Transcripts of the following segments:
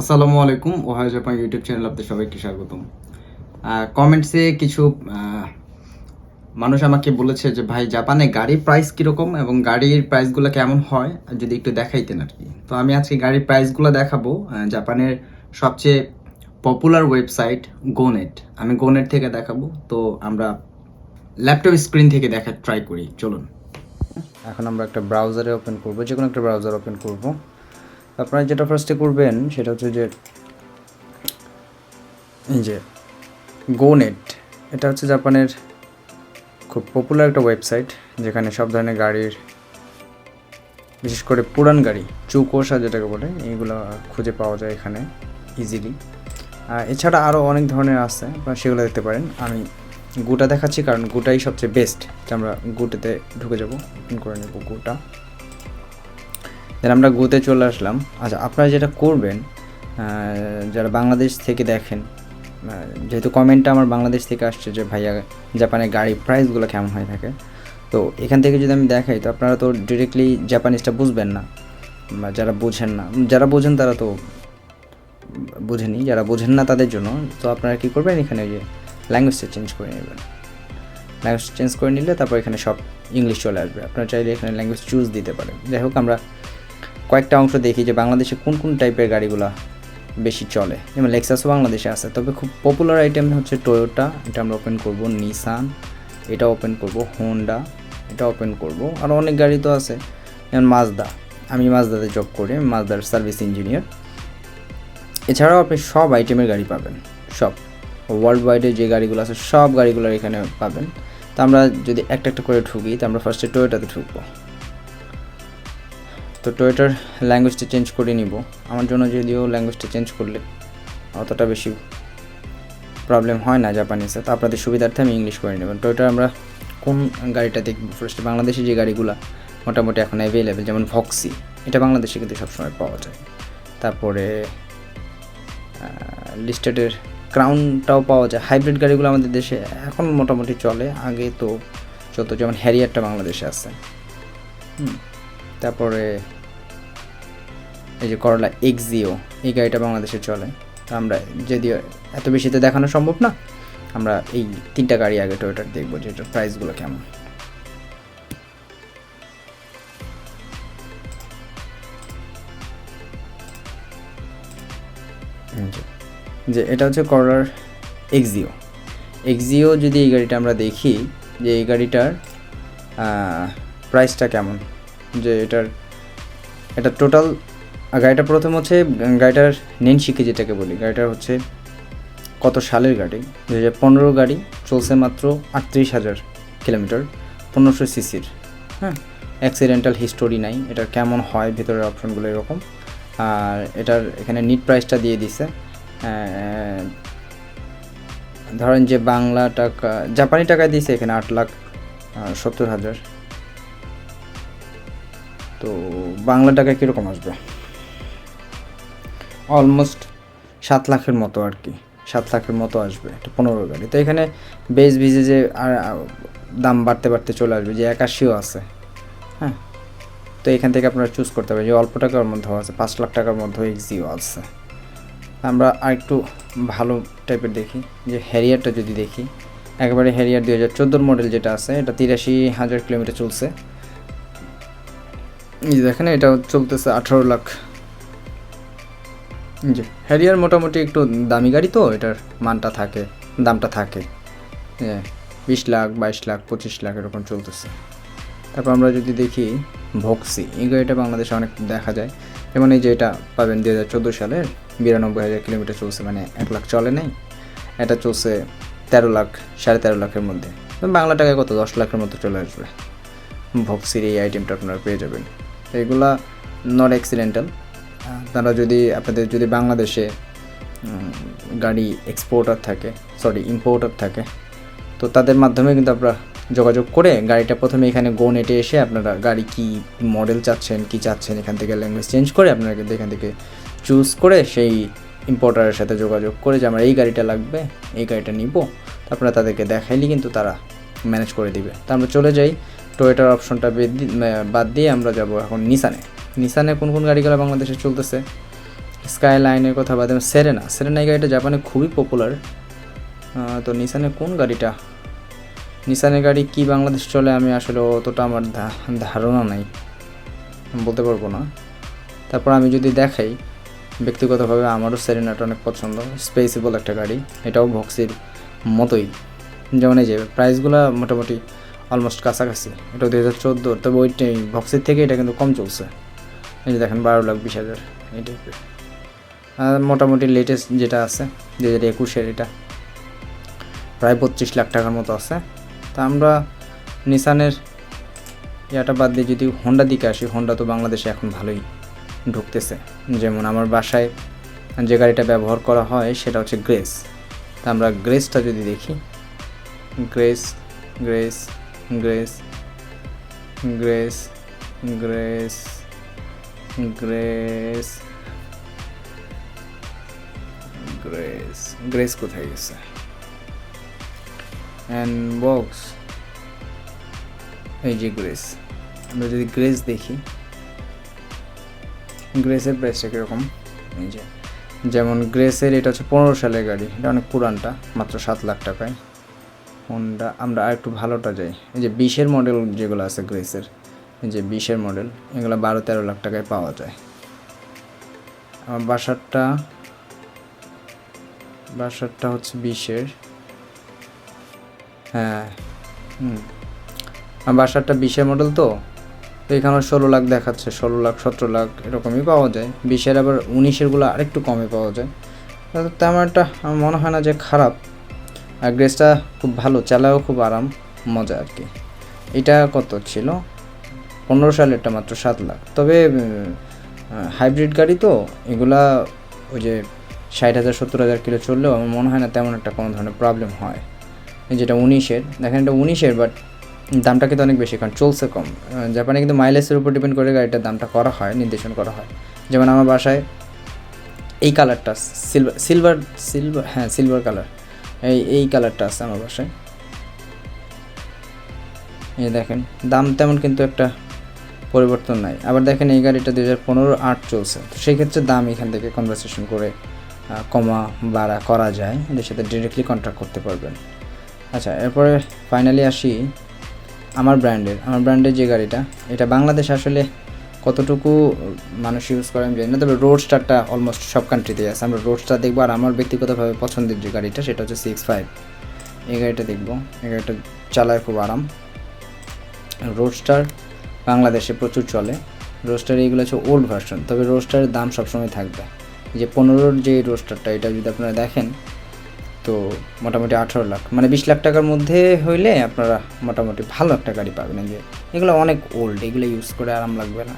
আসসালামু আলাইকুম, ওহাই Japan YouTube channel আপনাদের সবাইকে স্বাগতম। কমেন্টসে কিছু মানুষ আমাকে বলেছে যে, ভাই, জাপানে গাড়ির প্রাইস কীরকম এবং গাড়ির প্রাইসগুলো কেমন হয়? যদি একটু দেখাইতেন আর কি। তো আমি আজকে গাড়ির প্রাইসগুলো দেখাবো। জাপানের সবচেয়ে পপুলার ওয়েবসাইট গোনেট আমি গোনেট থেকে দেখাবো। তো আমরা ল্যাপটপ স্ক্রিন থেকে দেখা ট্রাই করি। চলুন। এখন আমরা একটা ব্রাউজারে ওপেন করব যে কোনো একটা ব্রাউজার ওপেন করব। আপনারা যেটা ফার্স্টে করবেন, সেটা হচ্ছে যে, এই যে গোনেট এটা হচ্ছে জাপানের খুব পপুলার একটা ওয়েবসাইট যেখানে সব ধরনের গাড়ির, বিশেষ করে পুরান গাড়ি চুকোসা যেটাকে বলে, এইগুলো খুঁজে পাওয়া যায় এখানে ইজিলি এছাড়া আরও অনেক ধরনের আছে, আপনারা সেগুলো দেখতে পারেন। আমি গুটা দেখাচ্ছি, কারণ গুটাই সবচেয়ে বেস্ট আমরা গুটেতে ঢুকে যাব করে নেব গুটা। দেন আমরা গোতে চলে আসলাম। আচ্ছা আপনারা যেটা করবেন যারা বাংলাদেশ থেকে দেখেন যেহেতু কমেন্টটা আমার বাংলাদেশ থেকে আসছে যে, ভাইয়া, জাপানের গাড়ির প্রাইসগুলো কেমন হয়ে থাকে? তো এখান থেকে যদি আমি দেখাই, তো আপনারা তো ডিরেক্টলি জাপানিজটা বুঝবেন না, বা যারা বোঝেন না, যারা বোঝেন তারা তো বোঝেনি, যারা বোঝেন না তাদের জন্য। তো আপনারা কী করবেন, এখানে যে ল্যাঙ্গুয়েজটা চেঞ্জ করে নেবেন। ল্যাঙ্গুয়েজ চেঞ্জ করে নিলে তারপর এখানে সব ইংলিশ চলে আসবে। আপনারা চাইলে এখানে ল্যাঙ্গুয়েজ চুজ দিতে পারেন। যাই হোক, আমরা কয়েকটা অংশ দেখি যে বাংলাদেশে কোন কোন টাইপের গাড়িগুলো বেশি চলে। যেমন লেক্সাসও বাংলাদেশে আছে, তবে খুব পপুলার আইটেম হচ্ছে টয়োটা এটা আমরা ওপেন করব। নিসান এটা ওপেন করব। হোন্ডা এটা ওপেন করব। আর অনেক গাড়ি তো আছে। যেমন মাজদা আমি মাজদাতে জব করি মাজদার সার্ভিস ইঞ্জিনিয়ার এছাড়াও আপনি সব আইটেমের গাড়ি পাবেন, সব। ওয়ার্ল্ড ওয়াইডে যে গাড়িগুলো আছে, সব গাড়িগুলো এখানে পাবেন। তো আমরা যদি একটা একটা করে ঢুকি, তো আমরা ফার্স্টে টয়োটাতে ঢুকবো। তো টয়োটার ল্যাঙ্গুয়েজটা চেঞ্জ করে নিব। আমার জন্য যদিও ল্যাঙ্গুয়েজটা চেঞ্জ করলে অতটা বেশি প্রবলেম হয় না জাপানিসে তো আপনাদের সুবিধার্থে আমি ইংলিশ করে নেবেন টয়োটার আমরা কোন গাড়িটা দেখব? ফার্স্টে বাংলাদেশে যে গাড়িগুলো মোটামুটি এখন অ্যাভেলেবেল যেমন ভক্সি এটা বাংলাদেশে কিন্তু সবসময় পাওয়া যায়। তারপরে লিস্টেডের ক্রাউনটাও পাওয়া যায়। হাইব্রিড গাড়িগুলো আমাদের দেশে এখন মোটামুটি চলে। আগে তো যত, যেমন হ্যারিয়ারটা বাংলাদেশে আছে। হুম। তারপরে এই যে করলা এক্সিও এই গাড়িটা বাংলাদেশে চলে। তো আমরা যদিও এত বেশিতে দেখানো সম্ভব না, আমরা এই তিনটা গাড়ি আগে টয়োটার দেখব যে এটার প্রাইসগুলো কেমন। যে- এটা হচ্ছে করলার এক্সিও এক্সিও যদি এই গাড়িটা আমরা দেখি, যে এই গাড়িটার প্রাইসটা কেমন? যে এটার, এটা টোটাল গাড়িটা প্রথম হচ্ছে গাড়িটার নেন শিখে যেটাকে বলি। গাড়িটার হচ্ছে কত সালের গাড়ি? দু হাজার পনেরো গাড়ি চলছে মাত্র আটত্রিশ হাজার কিলোমিটার, পনেরোশো সিসির। হ্যাঁ অ্যাক্সিডেন্টাল হিস্টোরি নাই এটা কেমন হয়, ভেতরের অপশনগুলো এরকম। আর এটার এখানে নিট প্রাইসটা দিয়ে দিছে। ধরেন যে বাংলা টাকা, জাপানি টাকায় দিয়েছে এখানে আট লাখ সত্তর হাজার। তো বাংলা টাকায় কীরকম আসবে? অলমোস্ট সাত লাখের মতো আর কি। সাত লাখের মতো আসবে, একটা পনেরো গাড়ি। তো এখানে বেস ভিজে যে, আর দাম বাড়তে বাড়তে চলে আসবে, যে একাশিও আছে। হ্যাঁ? তো এখান থেকে আপনারা চুজ করতে পারেন। যে অল্প টাকার মধ্যেও আছে, পাঁচ লাখ টাকার মধ্যেও এক্সিও আছে। আমরা আরেকটু ভালো টাইপের দেখি, যে হ্যারিয়ারটা যদি দেখি, একেবারে হ্যারিয়ার দুই হাজার চোদ্দোর মডেল যেটা আছে, এটা তিরাশি হাজার কিলোমিটার চলছে। দেখেন, এটা চলতেছে আঠারো লাখ। জি, হ্যারিয়ার মোটামুটি একটু দামি গাড়ি তো, এটার মানটা থাকে, দামটা থাকে। হ্যাঁ বিশ লাখ, বাইশ লাখ, পঁচিশ লাখ এরকম চলতেছে। তারপর আমরা যদি দেখি ভক্সি, এই গাড়িটা বাংলাদেশে অনেক দেখা যায়। যেমন এই যে এটা পাবেন দু হাজার চোদ্দ সালের বিরানব্বই হাজার কিলোমিটার চলছে মানে এক লাখ চলে নেই। এটা চলছে তেরো লাখ, সাড়ে তেরো লাখের মধ্যে। বাংলা টাকায় কত? দশ লাখের মতো চলে আসবে। ভক্সির এই আইটেমটা আপনারা পেয়ে যাবেন। এগুলা নট অ্যাক্সিডেন্টাল তারা যদি আপনাদের যদি বাংলাদেশে গাড়ি এক্সপোর্টার থাকে সরি ইম্পোর্টার থাকে, তো তাদের মাধ্যমে কিন্তু আপনারা যোগাযোগ করে গাড়িটা প্রথমে এখানে গো নেটে এসে আপনারা গাড়ি কি মডেল চাচ্ছেন, কি চাচ্ছেন, এখান থেকে ল্যাঙ্গুয়েজ চেঞ্জ করে আপনারা কিন্তু এখান থেকে চুজ করে সেই ইম্পোর্টারের সাথে যোগাযোগ করে যে, আমার এই গাড়িটা লাগবে, এই গাড়িটা নিব। আপনারা তাদেরকে দেখাইলে কিন্তু তারা ম্যানেজ করে দিবে। তা আমরা চলে যাই টয়োটার অপশনটা বেদ দিয়ে আমরা যাব এখন নিসানে নিসানে কোন কোন গাড়িগুলো বাংলাদেশে চলতেছে? স্কাই লাইনের কথা বাদে সেরেনা সেরেনা এই গাড়িটা জাপানে খুবই পপুলার তো নিসানের কোন গাড়িটা? নিসানের গাড়ি কি বাংলাদেশ চলে আমি আসলে অতটা আমার ধারণা নাই। বলতে পারব না। তারপর আমি যদি দেখাই, ব্যক্তিগতভাবে আমারও সেরেনাটা অনেক পছন্দ। স্পেসিবল একটা গাড়ি। এটাও ভক্সির মতোই। যেমন এই যে প্রাইসগুলো মোটামুটি অলমোস্ট কাছাকাছি। এটা দুই হাজার চোদ্দ তবে ওই বক্সের থেকে এটা কিন্তু কম চলছে। এই যে দেখেন, বারো লাখ বিশ হাজার, এই টাইপের আর মোটামুটি লেটেস্ট যেটা আছে, দুই হাজার একুশের এটা, প্রায় বত্রিশ লাখ টাকার মতো আছে। তা আমরা নিসানের ইয়াটা বাদ দিয়ে যদি হোন্ডা দিকে আসি হোন্ডা তো বাংলাদেশে এখন ভালোই ঢুকতেছে। যেমন আমার বাসায় যে গাড়িটা ব্যবহার করা হয়, সেটা হচ্ছে গ্রেস তা আমরা গ্রেসটা যদি দেখি grace grace grace grace grace grace grace grace কোথায় গেছে? অ্যান্ড বক্স এই যে গ্রেস আমরা যদি গ্রেস দেখি গ্রেসের প্রাইসটা কীরকম? এই যে, যেমন গ্রেসের এটা হচ্ছে পনেরো সালের গাড়ি, এটা অনেক পুরানটা, মাত্র সাত লাখ টাকায়। হোন্ডা আমরা আর একটু ভালোটা যাই। এই যে বিশের মডেল যেগুলো আছে গ্রেসের, এই যে বিশের মডেল এগুলো বারো তেরো লাখ টাকায় পাওয়া যায়। আমার বাসারটা বাসারটা হচ্ছে বিশের। হ্যাঁ হুম। আমার বাসারটা বিশের মডেল তো তো এখানে ষোলো লাখ দেখাচ্ছে, ষোলো লাখ, সতেরো লাখ এরকমই পাওয়া যায়। বিশের আবার উনিশেরগুলো আরেকটু কমে পাওয়া যায়। তেমন একটা মনে হয় না যে খারাপ। আর গ্রেসটা খুব ভালো চালাও খুব আরাম, মজা আর কি। এটা কত ছিল? পনেরো সালেরটা মাত্র সাত লাখ। তবে হাইব্রিড গাড়ি তো, এগুলা ওই যে ষাট হাজার, সত্তর হাজার কিলো চললেও আমার মনে হয় না তেমন একটা কোনো ধরনের প্রবলেম হয়। যেটা উনিশের, দেখেন এটা উনিশের বাট দামটা কিন্তু অনেক বেশি, কারণ চলছে কম। জাপানে কিন্তু মাইলেজের উপর ডিপেন্ড করে গাড়িটার দামটা করা হয়, নির্দেশন করা হয়। যেমন আমার বাসায় এই কালারটা সিলভার সিলভার সিলভার হ্যাঁ সিলভার কালার এই এই কালারটা আছে আমার বাসায়। এই দেখেন, দাম তেমন কিন্তু একটা পরিবর্তন নাই। আবার দেখেন এই গাড়িটা দু হাজার পনেরো আট চলছে। তো সেই ক্ষেত্রে দাম এখান থেকে কনভারসেশন করে কমা বাড়া করা যায়। এদের সাথে ডিরেক্টলি কন্ট্যাক্ট করতে পারবেন। আচ্ছা এরপরে ফাইনালি আসি আমার ব্র্যান্ডের আমার ব্র্যান্ডের যে গাড়িটা, এটা বাংলাদেশ আসলে কতটুকু, মানুষ ইউজ করে আমি জানি না, তবে রোড স্টারটা অলমোস্ট সব কান্ট্রিতেই আছে। আমরা রোড স্টার দেখব আর আমার ব্যক্তিগতভাবে পছন্দের যে গাড়িটা, সেটা হচ্ছে সিক্স ফাইভ এই গাড়িটা দেখব। এই গাড়িটা চালায় খুব আরাম। রোডস্টার বাংলাদেশে প্রচুর চলে। রোস্টার এইগুলো হচ্ছে ওল্ড ভার্সন তবে রোস্টারের দাম সবসময় থাকবে। যে পনেরোর যে রোস্টারটা এটা যদি আপনারা দেখেন, তো মোটামুটি আঠারো লাখ। মানে বিশ লাখ টাকার মধ্যে হইলে আপনারা মোটামুটি ভালো একটা গাড়ি পাবেন। যে এগুলো অনেক ওল্ড এগুলো ইউজ করে আরাম লাগবে না।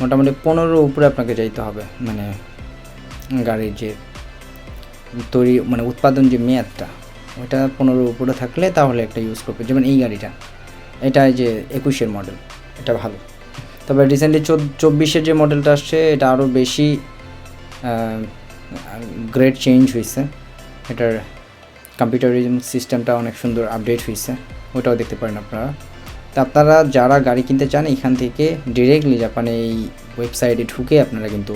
মোটামুটি পনেরোর উপরে আপনাকে যাইতে হবে মানে গাড়ির যে তৈরি মানে উৎপাদন যে মেয়াদটা, ওইটা পনেরোর উপরে থাকলে তাহলে একটা ইউজ করবে। যেমন এই গাড়িটা, এটা যে একুশের মডেল এটা ভালো। তবে রিসেন্টলি চব্বিশের যে মডেলটা আসছে, এটা আরও বেশি গ্রেড চেঞ্জ হয়েছে এটার কম্পিউটারিজম সিস্টেমটা অনেক সুন্দর আপডেট হয়েছে ওটাও দেখতে পারেন আপনারা। তা আপনারা যারা গাড়ি কিনতে চান, এখান থেকে ডিরেক্টলি জাপানে এই ওয়েবসাইটে ঢুকে আপনারা কিন্তু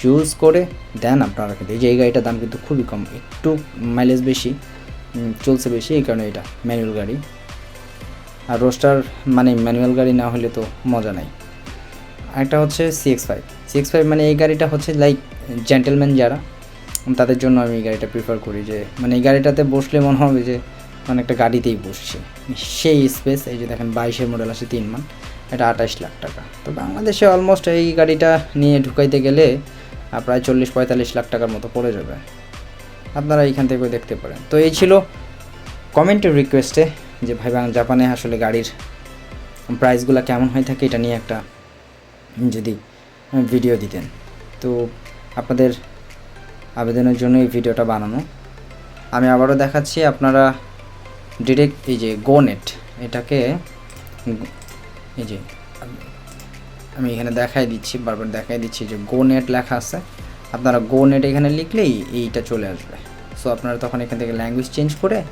চুজ করে দেন আপনারা কিন্তু। এই যে এই গাড়িটার দাম কিন্তু খুবই কম, একটু মাইলেজ বেশি চলছে বেশি, এই কারণে এটা ম্যানুয়াল গাড়ি। আর রোস্টার মানে ম্যানুয়াল গাড়ি না হলে তো মজা নাই। আরেকটা হচ্ছে সিএক্স ফাইভ সিএক্স ফাইভ মানে এই গাড়িটা হচ্ছে লাইক জেন্টেলম্যান যারা, তাদের জন্য আমি এই গাড়িটা প্রিফার করি যে মানে এই গাড়িটাতে বসলে মনে হবে যে মানে একটা গাড়িতেই বসছে। সেই স্পেস এই যে দেখেন বাইশের মডেল আছে তিন মান, এটা আঠাশ লাখ টাকা। তো বাংলাদেশে অলমোস্ট এই গাড়িটা নিয়ে ঢুকাইতে গেলে প্রায় চল্লিশ পঁয়তাল্লিশ লাখ টাকার মতো পড়ে যাবে। আপনারা এইখান থেকেও দেখতে পারেন। তো এই ছিল কমেন্টের রিকোয়েস্টে যে ভাই জাপানে আসলে গাড়ির প্রাইসগুলো কেমন হয়ে থাকে, এটা নিয়ে একটা যদি ভিডিও দিতেন। তো আপনাদের আবেদনের জন্য এই ভিডিওটা বানানো। আমি আবারও দেখাচ্ছি, আপনারা ডিরেক্ট এই যে গোনেট এটাকে এই যে আমি- আমি এখানে দেখাই দিচ্ছি, বারবার দেখাই দিচ্ছি যে গোনেট লেখা আছে। আপনারা গোনেট এখানে লিখলেই এইটা চলে আসবে। সো আপনারা তখন এখান থেকে ল্যাঙ্গুয়েজ চেঞ্জ করে,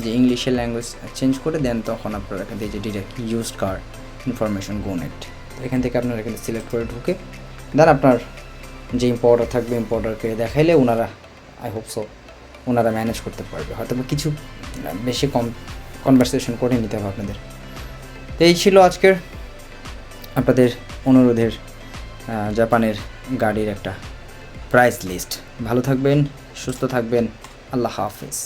যে ইংলিশের ল্যাঙ্গুয়েজ চেঞ্জ করে দেন তখন আপনারা এখান থেকে যে ডিরেক্ট ইউজড কার ইনফরমেশন গোনেট এখান থেকে আপনারা এখানে সিলেক্ট করে ঢুকে দেন আপনার যে ইম্পোর্টার থাকবে ইম্পোর্টারকে দেখাইলে ওনারা আই হোপ সো ওনারা ম্যানেজ করতে পারবে। হয়তো কিছু বেশি কম কনভারসেশন করে নিতে হবে আপনাদের। তো এই ছিল আজকের আপনাদের অনুরোধের জাপানের গাড়ির একটা প্রাইস লিস্ট ভালো থাকবেন, সুস্থ থাকবেন। আল্লাহ হাফিজ।